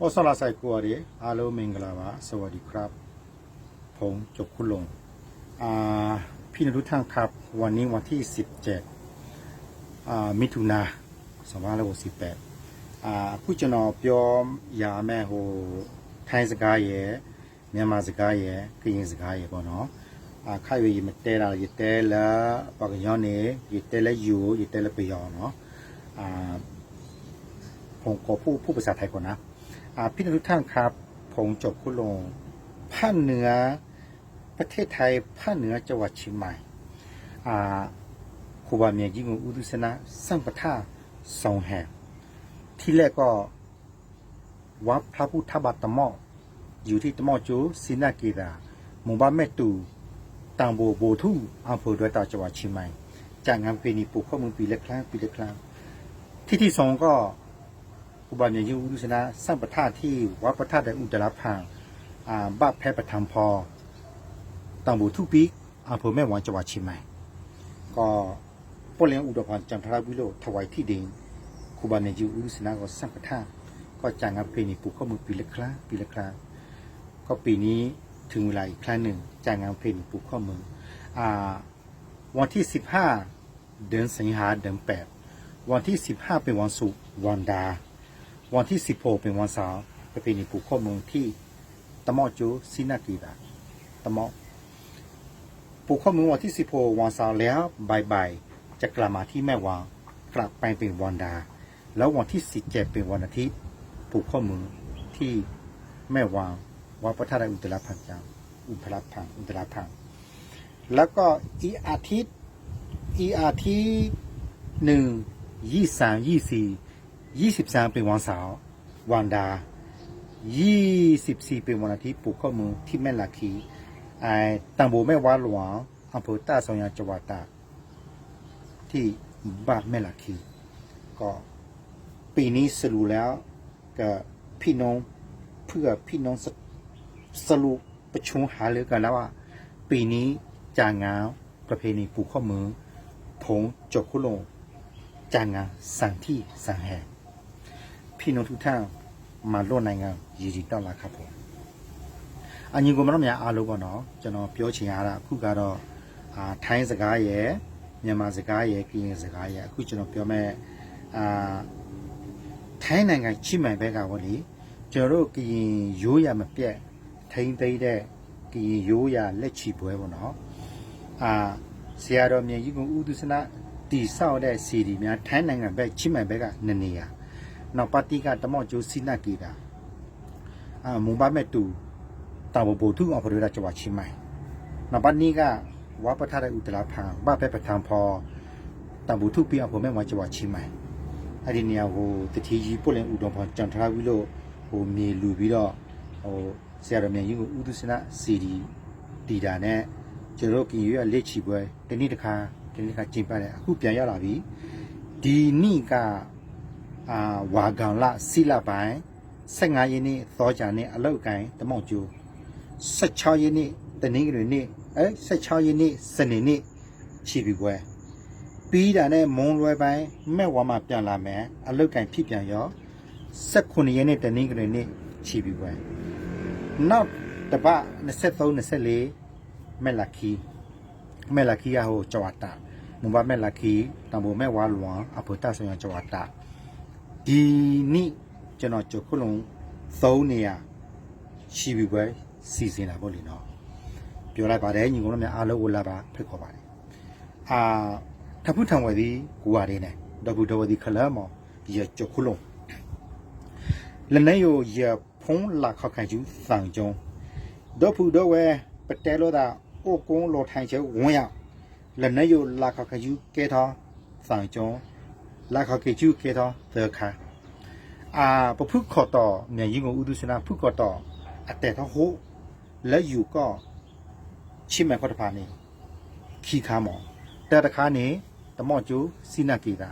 ဩဆလာဆိုင်ကိုရီအားလုံးမင်္ဂလာပါစวัสดีครับผมจบคุลงอ่าพี่นทุกท่านครับ วันนี้วันที่ 17อ่ามิถุนา2568อ่าအခုကျွန်တော်ပြောရမယ်ဟိုထိုင်းစကားရယ်မြန်မာစကားရယ်ကရင်စကားရယ်ပေါ့နော်အာခိုင်ရမတဲတာရတဲလာပကယောနေရတဲလဲယူရတဲလဲပယောနော်อ่า ผมขอพูดพูดภา ษาไทยก่อนนะอ่าพี่น้องทุกท่านครับ ผมจบคุณลงภาคเหนือประเทศไทยภาคเหนือจังหวัดเชียงใหม่อ่าครูบาเมียยิ่งอุดุสนะสร้างประท่าสองแห่ง ที่แรกก็วัดพระพุทธบาทตะมออยู่ที่ตะมอจูซินากีดาหมู่บ้านแม่ตูตังโบโบทูอำเภอดอยต่าจังหวัดเชียงใหม่จากงานปีนี้ปลูกข้อมูลปีละครั้งปีละครั้งที่ที่สองก็ อุบาเมียยูรุสนะ สร้างประทาที่วัดพระธาตุอุตรพังอ่าบ้านแพร่ประธรรมพอตังบูทุปีอำเภอแม่หวางจังหวัดเชียงใหม่ ก็ป้เลี้ยงอุดรพันจันทรวิโรธถวายที่ดินครูบาเมียยูรุสนะก็สร้างประทาก็จ้างงานเพลงปลูกข้อมือปีละครั้งปีละครั้งก็ปีนี้ถึงเวลาอีกครั้งหนึ่งจ้างงานเพลงปลูกข้อมืออ่าวันที่สิบห้าเดือนสิงหาเดือนแปดวันที่สิบห้าเป็นวันศุกร์วันดา วันที่ 16 เป็นวันเสาร์ประเพณีปลูกข้อมูลที่ตะมอจูซินากีดาตะมอปลูกข้อมูลวันที่ 16 วันเสาร์แล้วบ่ายๆจะกลับมาที่แม่วางกลับไปเป็นวันดา แล้ววันที่ 17 เป็นวันอาทิตย์ปลูกข้อมูลที่แม่วางวัดพระธาตุอุตรพันจังอุตตรพังอุตตรพังแล้วก็อีอาทิตย์อีอาทิตย์หนึ่งยี่สามยี่สี่ ยี่สิบสามเป็นวันเสาร์วันดายี่สิบสี่เป็นวันอาทิตย์ปลูกข้อมือที่แม่ลักขีไอ้ตังโบแม่วาหลวงอำเภอตาสองยาจังหวัดตากที่บ้านแม่ลักขีก็ปีนี้สรุปแล้วกับพี่น้องเพื่อพี่น้องสสรุปประชุมหารือกันแล้วว่า ปีนี้จางงาประเพณีปลูกข้อมือผงจกคุโลงจางงาสั่งที่สั่งแห่ง ဖိနုထုထံမှာလွတ်နိုင်ငံရည်ရည်တောက်လာခပ်ပေါ်အညီကိုမတော့များအားလုံးပေါ့နော်ကျွန်တော်ပြောချင်ရတာအခုကတော့အာထိုင်းစကားရယ်မြန်မာစကားရယ်ကရင်စကားရယ်အခုကျွန်တော်ပြောမဲ့အာထိုင်းနိုင်ငံချိမိုင်ဘက်ကပေါ့လေကျွန်တော်တို့ကရင်ရိုးရမပြတ်ထိမ့်သိမ့်တဲ့ကရင်ရိုးရလက်ချီပွဲပေါ့နော်အာဆရာတော်မြတ်ကြီးကဥဒုစနာတိဆောက်တဲ့စီဒီများထိုင်းနိုင်ငံဘက်ချိမိုင်ဘက်ကနနေရာ နောက်ပါတီကတမော့ကျိုးစီနာကီတာအာမုံပါမဲ့တူတာဘဘူထုအဖရရာချဝချိမိုင်နောက်ပါနီကဝါပထတဲ့ဥတလာဖန်ဘာပဲပထံဖောတဘူထုပြအဖို့မဲ့ဝါချဝချိမိုင်အဲ့ဒီနေရာကိုတတိကြီးပုတ်လင်ဥတော်ဖောကြံထားပြီးလို့ဟိုမြေလူပြီးတော့ဟိုဆရာတော်မြတ်ကြီးကိုဥဒုစနာစီဒီတီတာနဲ့ကျွန်တော်တို့ကင်ရွေးလက်ချီပွဲတနေ့တစ်ခါတနေ့တစ်ခါကျင်းပတယ်အခုပြန်ရလာပြီဒီနေ့က အာဝါကောင်လစီလပိုင်း15ရက်နေ့သောကြာနေ့အလောက်ကိုင်းတမောက်ကျိုး16ရက်နေ့တနင်္ဂနွေနေ့အဲ16ရက်နေ့စနေနေ့ချီပြီးပွဲပြီးတာနဲ့မုံလွယ်ပိုင်းမဲ့ဝါမှာပြန်လာမယ်အလောက်ကိုင်းဖြစ်ပြန်ရော18ရက်နေ့တနင်္ဂနွေနေ့ချီပြီးပွဲနောက်တပတ်23 24မဲ့လာခီမဲ့လာခီရဟိုကြွာတာမုံဘာမဲ့လာခီတံဘိုမဲ့ဝါလွန်အဖို့တဆောင်းကြွာတာ ဒီနေ့ကျွန်တော်ကြုတ်ခုလုံးသုံးနေရရှိပြီပဲစီစဉ်တာပေါ့လေနော်ပြောလိုက်ပါတယ်ညီကောင်တို့များအားလုံးကိုလာပါဖိတ်ခေါ်ပါတယ်အာထဖုထံဝဲသည်ကိုရင်းနဲ့ဒဘူဒဝဒီခလာမောရကြုတ်ခုလုံးလနေယိုရဖုံးလာခခိုင်ကျူစံကြုံဒေါဖူဒေါဝဲပတဲလို့တာအိုကုန်းလောထိုင်ချေဝန်းရလနေယိုလာခခိုင်ကျူ ကဲထောစံကြုံလာခခိုင်ကျူကဲထောသခါအာပဖုခေါ်တော့မြန်ကြီးကိုဥဒုစနာဖုခေါ်တော့အတဲတော့ဟိုလက်ယူก็ချိမဲ့ခေါ်တဖာနေခီခါမောတဲတခါနေတမော့ကျူစီနာကီတာ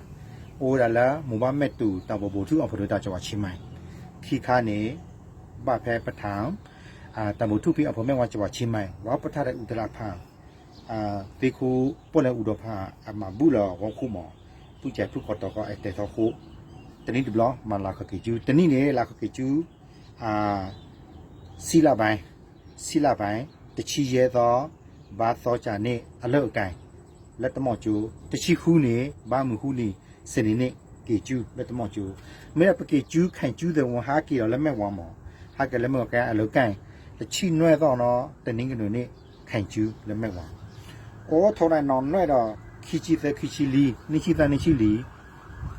အိုရလာမူမမက်တူတဘဘူထုအဖရတာချဝချိမိုင်ခီခါနေဘဖဲပထံအာတဘူထုပိအဖမဲဝါချဝချိမိုင်ဝါပထတဲ့ဥဒလာဖာ အာဒီခုပေါ်လေဥဒဖာအမဘူးလောဝခုမောပူချေဖုခေါ်တော့ကအဲ့တဲတော့ဟိုတနည်းဒီဘလမလာခကေကျူတနည်းနေလာခကေကျူအာစီလာပိုင်းစီလာပိုင်းတချီရဲသောဘာသောကြနေအလုတ်အကိုင်လက်တမော့ကျူတချီခူးနေဘာမှုခူးနေစနေနေကေကျူလက်တမော့ကျူမဲပကေကျူခိုင်ကျူတဲ့ဝန်ဟာကီတော့လက်မဲ့ဝမ်းမောဟာကလက်မဲ့ကန်အလုတ်ကိုင်တချီနွဲတော့နော်တနင်္ဂနွေနေ့ခိုင်ကျူလက်မဲ့ဝမ်းအော်ထော်နိုင်နော်နွဲတော့ ခီချီသခီချီလီနိချီတနိချီလီ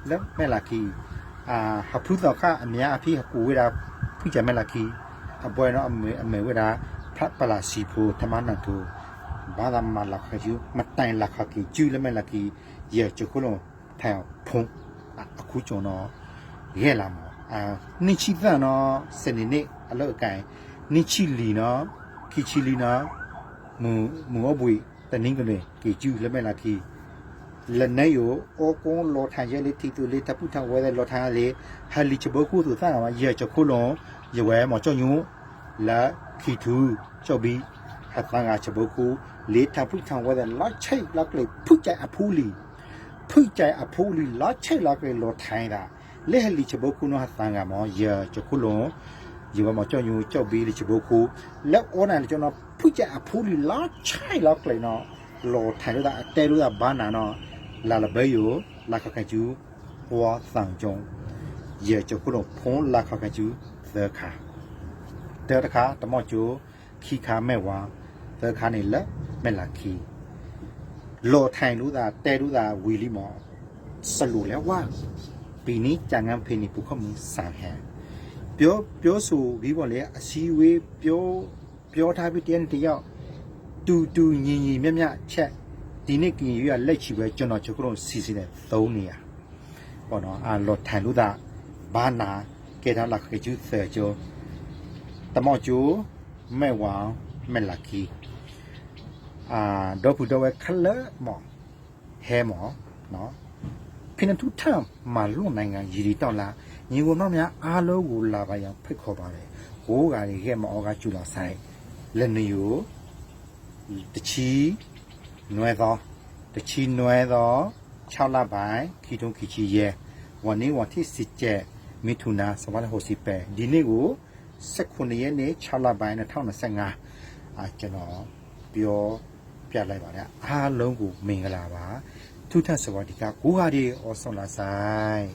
လက်မဲ့လာကီအာဟဖုသောခအများအဖြစ်ကူဝေတာဖိကြမဲ့လာကီအပွဲတော့အမေအမေဝဒဖတ်ပလာစီဖိုတမနတူဘာသာမလာခကျူမတိုင်လာခကီကျူလည်းမလာကီရချခုလုံးထိုင်ဖုံအခုကျွန်တော်ရဲလာမအာနိချိသန်နော်စနေနေ့အလောက်အကင်နိချိလီနော်ခီချီလီနော်မူမူအပွေတနင်္ဂနွေကီကျူလည်းမလာကီ လက်နေယောအကုန်းလောထိုင်ရဲလေးတီတူလေးတပုထဝဲတဲ့လောထိုင်လေးဟလီချဘခုသူသန်မှာရချခုလုံးရဝဲမော်ချောညူလာခီတူကျော်ဘီဟတ်တန်ကချဘခုလေထဖုထံဝဲတဲ့လာချိတ်လောက်လေဖုကြိုင်အဖူးလီဖုကြိုင်အဖူးလီလာချိတ်လောက်လေလောထိုင်းတာလေဟလီချဘခုနောဟတ်တန်ကမောရချခုလုံးဒီဘမကျော်ညူကျော်ဘီလီချဘခုလက်အော်နန်ကျွန်တော်ဖုကြိုင်အဖူးလီလာချိတ်လောက်လေနော်လောထိုင်းလို့တာအတဲလို့တာဘာနာနော် လာလဘဲယိုလာခခကျူဟွာဆောင်ကျုံရေကျခုတော့ဖုံးလာခခကျူသခါတဲ့တခါတမော့ကျိုခီခါမဲ့ဝါသခါနေလက်မဲ့လာခီလော်ထိုင်လို့သာတဲလို့သာဝီလီမော်ဆလူလဲဝါပီနီကြံငန်းဖေနီပုခမဆာဟန်ပြောပြောဆိုပြီးပေါ့လေအစည်းဝေးပြောပြောထားပြီးတရတယောက်တူတူညီညီမြမြချက် ဒီနေ့ကင်ရွေးရလက်ချီပဲကျွန်တော်ချုပ်ကတော့စီစီနဲ့သုံးနေရပေါ့နော်အာလော်ထိုင်လို့တာဘာနာကဲထားလာခေကျူဆယ်ကျော်တမော့ကျိုမဲ့ဝါမဲ့လာကီအာဒေါ်ဖူတော့ခလမော်ဟဲမော်နော်ဖိနတူထမ်မာလုံနိုင်ငံရည်ရီတောက်လာညီကိုမောင်များအားလုံးကိုလာပါရန်ဖိတ်ခေါ်ပါတယ်ဟိုးကလေးကမော်ကကျူလာဆိုင်လက်နေယိုတချီ နွဲသောတချီနွဲသော6လပိုင်းခီတုံခီချီရဲဝန်နေဝန်တိစစ်ကျဲမိထုနာစဝါလဟိုစီပဲဒီနေ့ကို19ရက်နေ့6လပိုင်း2025အာကျွန်တော်ပြောပြလိုက်ပါတယ်အားလုံးကိုမင်္ဂလာပါထုထဆဝတိကကိုဟာဒီအော်ဆွန်လာဆိုင်